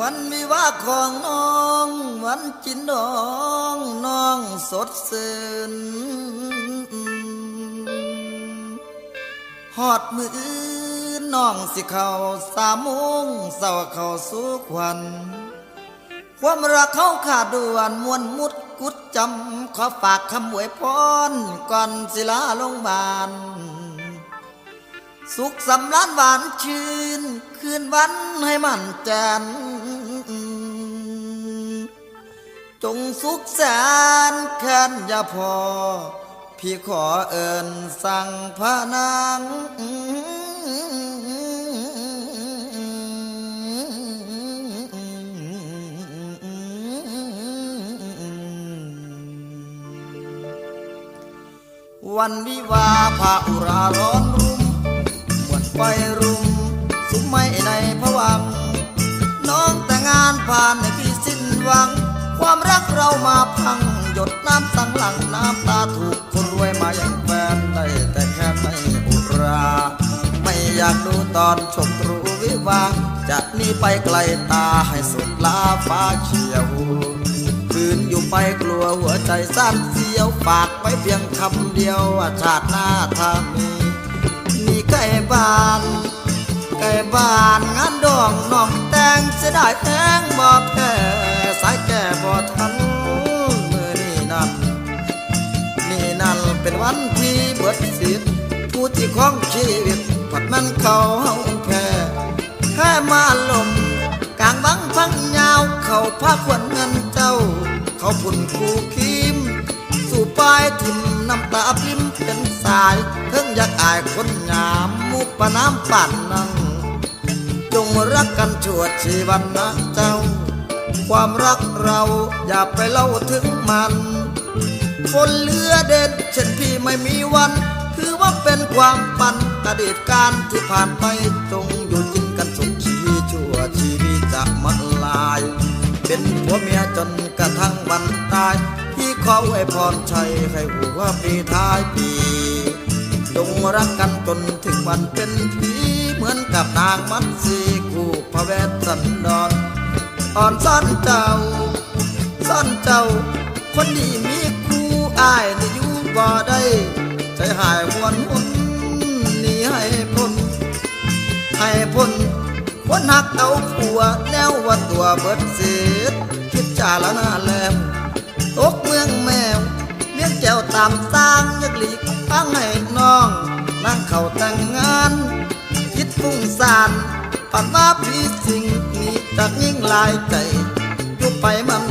วันวิวาของน้อง วันจินดองน้องสดชื่นหอดมือน้องสิเขาสามโมงเศร้าเขาสู่ควันความรักเขาขาดด่วนมวนมุดกุดจำ ขอฝากคำอวยพรก่อนสิลาลงบาน สุขสำราญหวานชื่น คืนวันให้มันแจน จงสุขแสนแค้นอย่าพอ พี่ขอเอิญสั่งพระนางวันวิวาห์พาอุราร้อน เรามาพังหยดน้ำสังหลังน้ำตาถูกคนรวยมาอย่างแฟนได้แต่แค่ไม่อุรา ไม่อยากดูตอนชมตรูวิวาจะนีไปไกลตาให้สุดลาฟ้าเขียวคืนอยู่ไปกลัวหัวใจสั้นเสียวฝากไว้เพียงคำเดียวว่าชาติหน้าถ้ามีมีใกล้บ้านใกล้บ้านงานดองน้องแตงเสียดายแพงบ่แพ้สายแก่บ่ทัน นวันที่เบิดสิทธิ์ผู้ที่คล้องชีวิตผัดมันเขาเฮาแพ้แค่มาลมกลางบังพังยาว เขาพาขวัญเงินเจ้า เขาพุ่นคู่คิม สู่ปลายทิมน้ำตาพริมเป็นสายเพิ่งอยากอายคนงามมุกปะน้ำปั่นนั่งจงรักกันชั่วชีวันนะเจ้า ความรักเราอย่าไปเล่าถึงมัน คนเลือเด่นเช่นพี่ไม่มีวัน ถือว่าเป็นความปันอดีตการที่ผ่านไปจงอยู่กินกันสุขชีชั่วชีวิตจะมัลาย เป็นผัวเมียจนกระทั่งวันตายพี่ขอไว้พรชัยให้หัวปีท้ายปีจงรักกันจนถึงวันเป็นผีเหมือนกับนางมัดสีคู่พระเวสสันดรอ่อนซ่อนเจ้าซ่อนเจ้า คนดีมี อายในอยู่บ่ได้ใจหายหวนหุนนี่ให้พ้นให้พ้นคนหักเอาผัวแนวว่าตัวเบิดเสียดคิดจาแล้วน่าแลมตกเมืองแมวเลี้ยงแก้วตามสร้างยักหลีกฟังให้น้องนั่งเข้าแต่งงาน คิดฟุ้งซ่านฝันว่าพี่สิ่งนี้จากยิ่งลายใจอยู่ไปมัน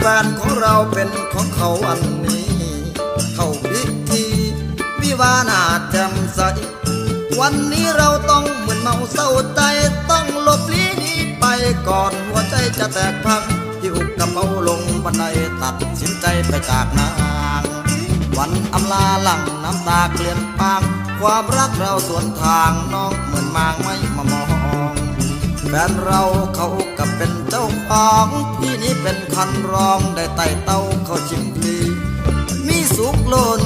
เอาแฟนของเราเป็นของเขาอันนี้ เข้าพิธีวิวาหนาแจ่มใส วันนี้เราต้องเหมือนเมาเศร้าใจต้องหลบลี้หนีไปก่อนหัวใจจะแตกพังหิวกระเป๋าลงบันไดตัดสินใจไปจากนาง วันอำลาหลังน้ำตาเกลื่อนปาง ความรักเราสวนทางน้องเหมือนมางไม่มามอง แฟนเราเขากับเป็นเจ้าของพี่นี้เป็นคันรองได้ไต่เต้าเขาชิมพลีมีสุกหล่น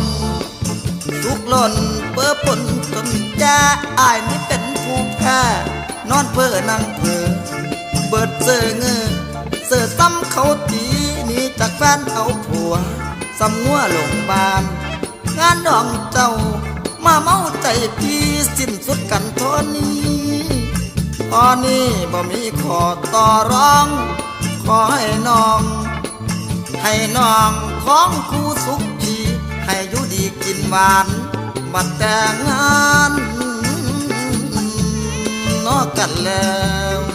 ทุกหล่นเปื้อปนจนแย่อายนี่เป็นผู้แพ้นอนเพื่อนั่งเพื่อเบิดเสือเงือเสือซ้ำเขาตีนี่จากแฟนเอาผัวซ้ำงัวหลงบาน งานดองเจ้ามาเมาใจพี่สิ้นสุดกันทอนี้ ตอนนี้บ่มีขอต่อร้อง ขอให้น้อง ให้น้องของคู่สุขทีให้อยู่ดีกินหวานบัดแต่งงานนอกกันแล้ว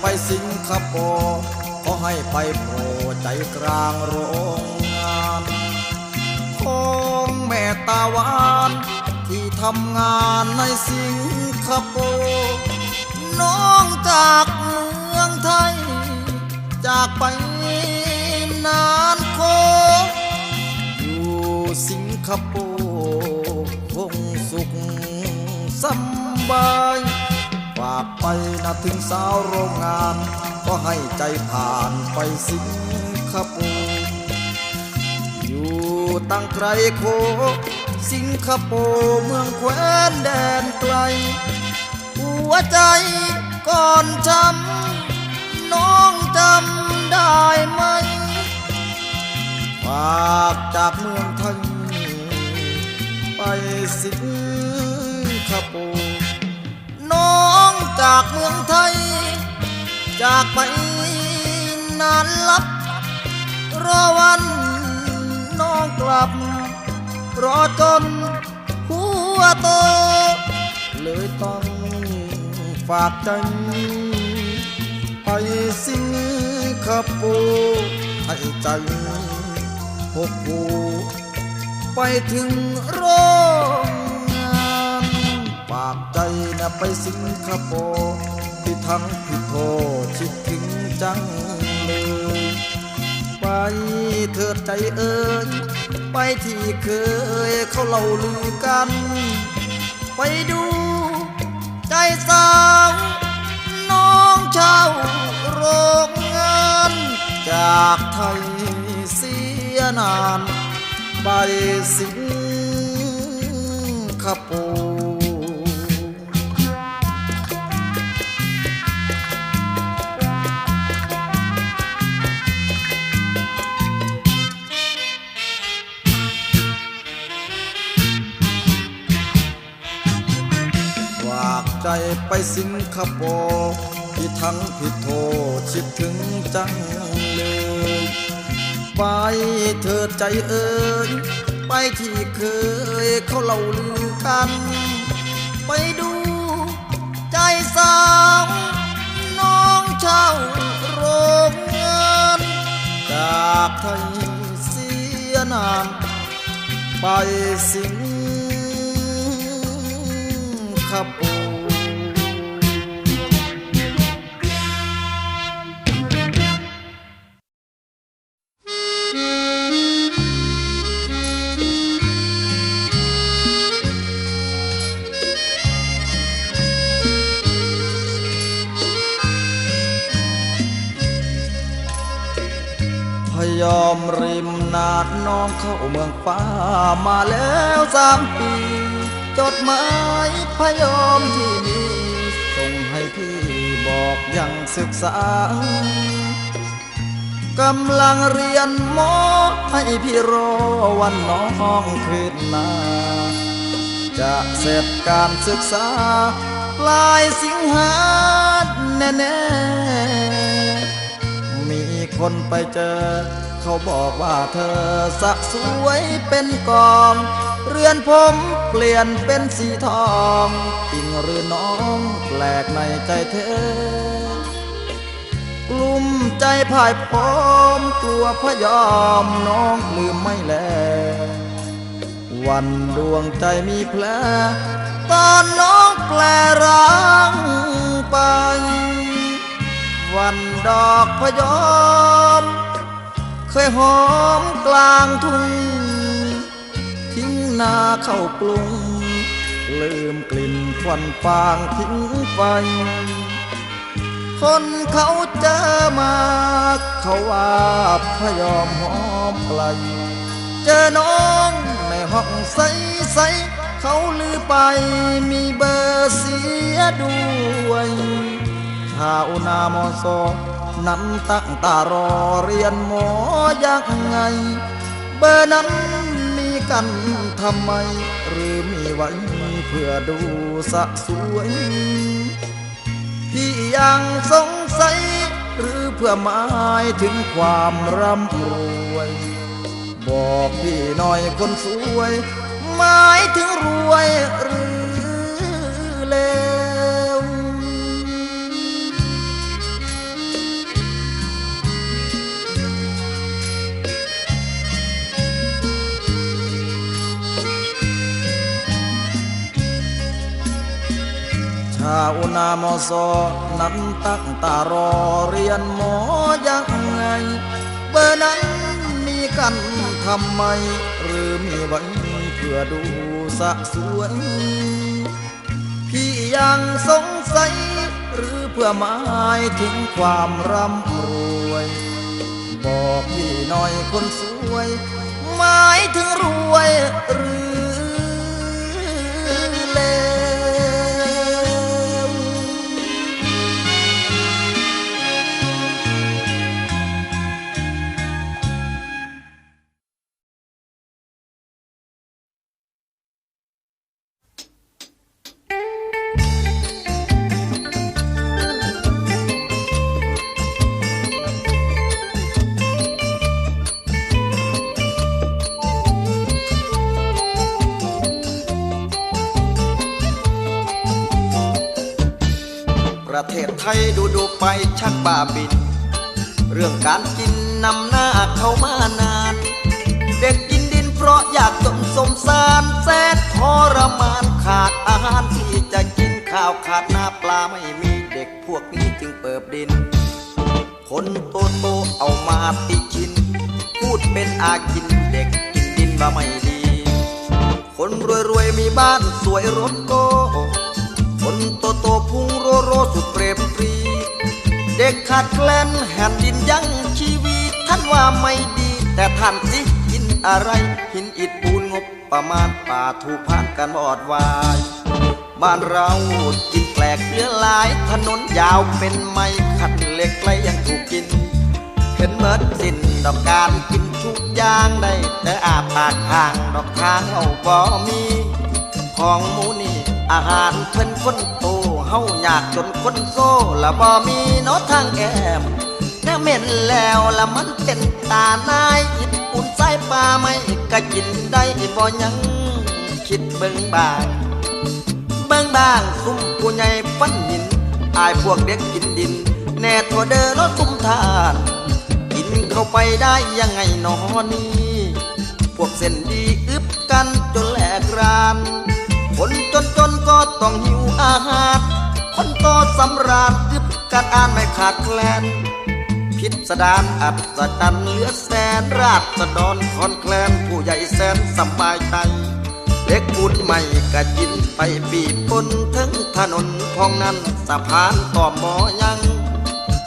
ไปสิงคโปร์ขอให้ไปโผล่ใจกลางโรงงานของแม่ตาวานที่ทำงานในสิงคโปร์น้องจากเมืองไทย จากไปนานโค อยู่สิงคโปร์คงสุขสบาย ไปนะถึงสาวโรงงาน ก็ให้ใจผ่านไปสิงคโปร์อยู่ตั้งไกลโค สิงคโปร์เมืองแคว้นแดนไกล หัวใจก่อนช้ำน้องจำได้ไหมฝากจากเมืองไทยไปสิงคโปร์น้อง จากเมืองไทย จากไปนานลับ รอวันน้องกลับ รอจนหัวโต เลยต้องฝากใจไปสิงคโปร์ให้ใจหกหูไปถึงโรงากใจนะไปสิงคโปร์ที่ทั้งพี่โทชิดถึงจังเลยไปเถิดใจเอ่ยไปที่เคยเขาเล่าลือกัน ไปดูใจสาวน้องเช่าโรงงาน จากไทยเสียนาน ไปสิงคโปร์ ใจไปสิงคโปร์ที่ทั้งผิดโทษคิดถึงจังเลยไปเธอใจเอ่ยไปที่เคยเขาเล่าลือกัน ไปดูใจสาวน้องเช่าโรงงานจากไทยเสียนานไปสิงคโปร์ มาแล้วสามปี จดหมายพยอมที่มีส่งให้พี่บอกยังศึกษากำลังเรียนหมอให้พี่รอวันน้องคืนหน้าจะเสร็จการศึกษาปลายสิงหาแน่ ๆ มีคนไปเจอ เขาบอกว่าเธอสะสวยเป็นกอง เรือนผมเปลี่ยนเป็นสีทองจริงหรือน้องแปลกในใจเธอกลุ่มใจพ่ายพร้อมกลัวพยอมน้องลืมไม่แล วันดวงใจมีแผลตอนน้องแปลร้างไป วันดอกพยอม เคยหอมกลางทุ่ง ทิ้งนาเข้ากรุงลืมกลิ่นควันฟางทิ้งไป คนเขาเจอมาเขาว่าพยอมหอมไกล เจอน้องในห้องใสใสเขาลือไปมีเบอร์เสียด้วยชาวหนามอสอ นั้นตั้งตารอเรียนหมอยังไง เบอร์นั้นมีกันทำไม หรือมีไว้เพื่อดูสะสวย พี่ยังสงสัย หรือเพื่อหมายถึงความร่ำรวย บอกพี่หน่อยคนสวย หมายถึงรวยหรือ ชาวนามอซอนั้นตั้งตารอเรียนหมอยังไง เบอร์นั้นมีกันทำไม หรือมีไว้เพื่อดูสะสวยพี่ยังสงสัย หรือเพื่อหมายถึงความร่ำรวย บอกพี่หน่อยคนสวย หมายถึงรวยหรือ รดูดูไปชักบ้าบิน เรื่องการกินนำหน้าเข้ามานาน เด็กกินดินเพราะอยากจนสมสารแสนทรมานขาดอาหารที่จะกินข้าวขาดหน้าปลาไม่มีเด็กพวกนี้จึงเปิบดิน คนโตโตเอามาติชิน พูดเป็นอากินเด็กกินดินว่าไม่ดี คนรวยๆมีบ้านสวยรถโกคนโตโตพุ่ง โรสุดเปรมปรี เด็กขาดแคลนแผ่นดินยังชีวิตท่านว่าไม่ดี แต่ท่านสิกินอะไร หินอิฐปูนงบประมาณป่าถูกผ่านกันบอดวาย บ้านเรากินแปลกเลือหลาย ถนนยาวเป็นไม้ขัดเหล็กไหลยังถูกกิน เห็นเมิดสิ้นดอกการกินทุกอย่างได้ แต่อาปากทางดอกทางเอาบ่มี ของหมูนี่อาหารเพิ่นคนโต เฮาอยากจนคนโซ่ละบ่มีนาะทางแก้มแน่เม็นแล้วละมันเป็นตานายอิดปุ่นใส่ปลาไม่ก็กินได้บ่ยังคิดเบิ่งบางเบิ่งบางซุ่มผู้ใหญ่ฟันหินอายพวกเด็กกินดิน แน่ทัวเดอรถซุ่มทานกินเข้าไปได้ยังไงนอนี่พวกเส้นดีอึบกันจนแหลกรานคนจนจนๆก็ต้องหิว สำราญอึบกันอ่านไม่ขาดแคลน พิสดารอัศจรรย์เหลือแสนราษฎรคอนแคลนผู้ใหญ่แสนสบายใจ เล็กปูนใหม่กะจินไปปีบนถึงถนนพองนั้นสะพานต่อหมอยัง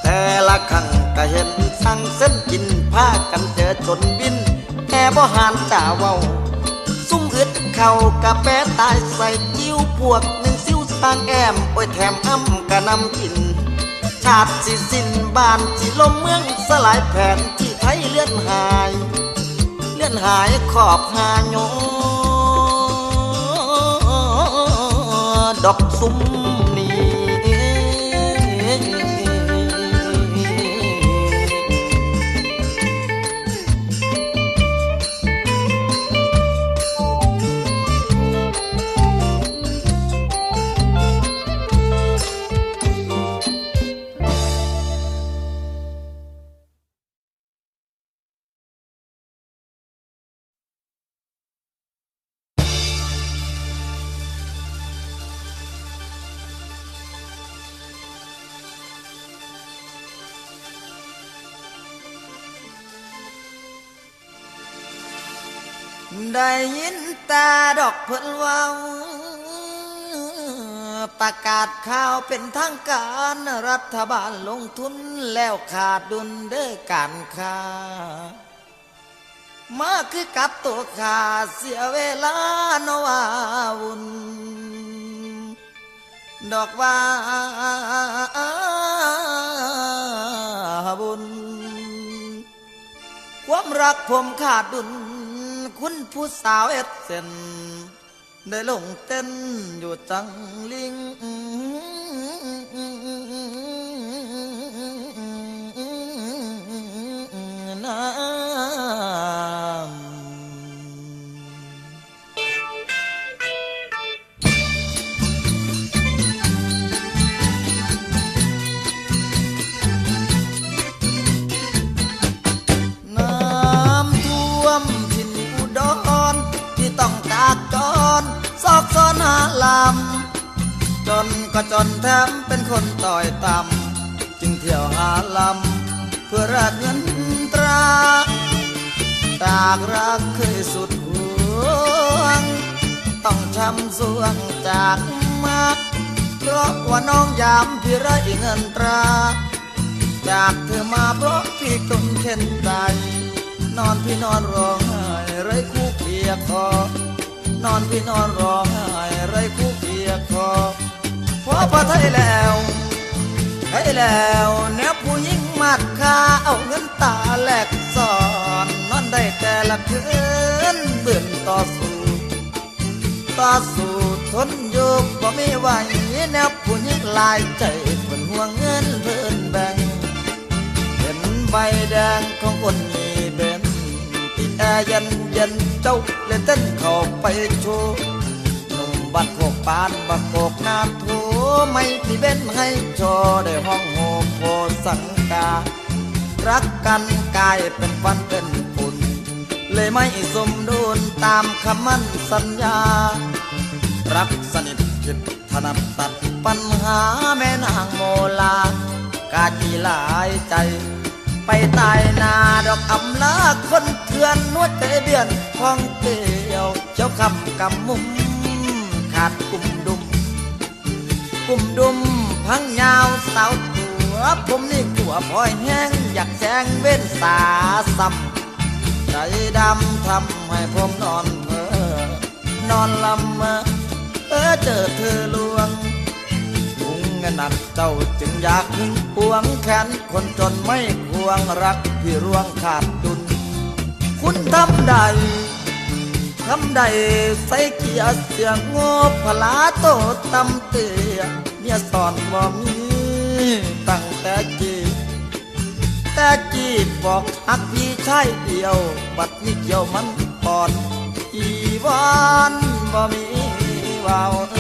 แต่ละครั้งก็เห็นสั่งเส้นกินผ้ากันเจอจนบินแค่บ่หานจ่าเว้า ซุ่มอึดเข่ากะแปะตายใส่จิ้วพวกน งซิ้วสร้างแอมโอ้ยแถมอ้ำกะนำกิน ชาติสิสิ้นบ้านสิลมเมืองสลายแผ่นที่ไทยเลื่อนหาย เลื่อนหายขอบหาโยดอกซุ้ม ได้ยินตาดอกเพิ่นว่าประกาศข่าวเป็นทางการรัฐบาลลงทุนแล้วขาดดุลเด้อการค้ามาคือกับตัวขาเสียเวลาโนวาวุ่นดอกว่าบุญความรักผมขาดดุล คุณผู้สาวเอ็ดเซนได้ลงเต้นอยู่จังลิง แถมเป็นคนต่อยต่ำจึงเที่ยวหาลำเพื่อแลกเงินตราจากรักเคยสุดห่วง ต้องช้ำสวงจากมากเพราะว่าน้องยามพี่ไรเงินตรา จากเธอมาเพราะพี่ต้องเข็นใจนอนพี่นอนร้องไห้ไรคู่เคียคอนอนพี่นอนร้องไห้ไรคู่เคียคอ พราะพอไทยแล้วไทยแล้วแนวผู้หญิงมัดคาเอาเงินตาแลกสอนนอนได้แต่ละคืนเบื่อต่อสู้ต่อสู้ทนอยู่บ่มีไหวแนวผู้หญิงลายใจเพิ่นห่วงเงินเพิ่นแบ่งเห็นใบแดงของคนมีเบนติดแอร์เย็นเย็นเจ้าเล่นเต้นเข้าไปโชว์ บัดโคกปานบักโคกนาโทไม่มีเบนให้โชว์ได้ห้องโหโพสังกา รักกันกลายเป็นฟันเป็นฝุ่นเลยไม่สมดุลตามคำมั่นสัญญา รักสนิทคิดถนัดตัดปัญหาแม่นางโมลากาจีหลายใจ ไปตายนาดอกอำลาคนเถื่อนนวดเตเบียนของเตียวเจ้าคำกำมุม ขาดกุมดุม กุมดุมพังยาวสาวตัวผมนี่กลัวพลอยแห้งอยากแซงเว้นสาซ้ำใจดำทำให้ผมนอนเพ้อนอนลำเมอเออเจอเธอลวงลุงเงินนักเจ้าจึงอยากถึงพวงแขนคนจนไม่ควงรักพี่ร่วงขาดดุลคุณทำใด คำใดใส่เกียร์เสียงโง่พลาโตตำเตียเนี่ยสอนบ่มีตั้งแต่จีแต่จีบอกหักพี่ชายเดียว บัดนี้เกี่ยวมันปอนอีวานบ่มีวาวเ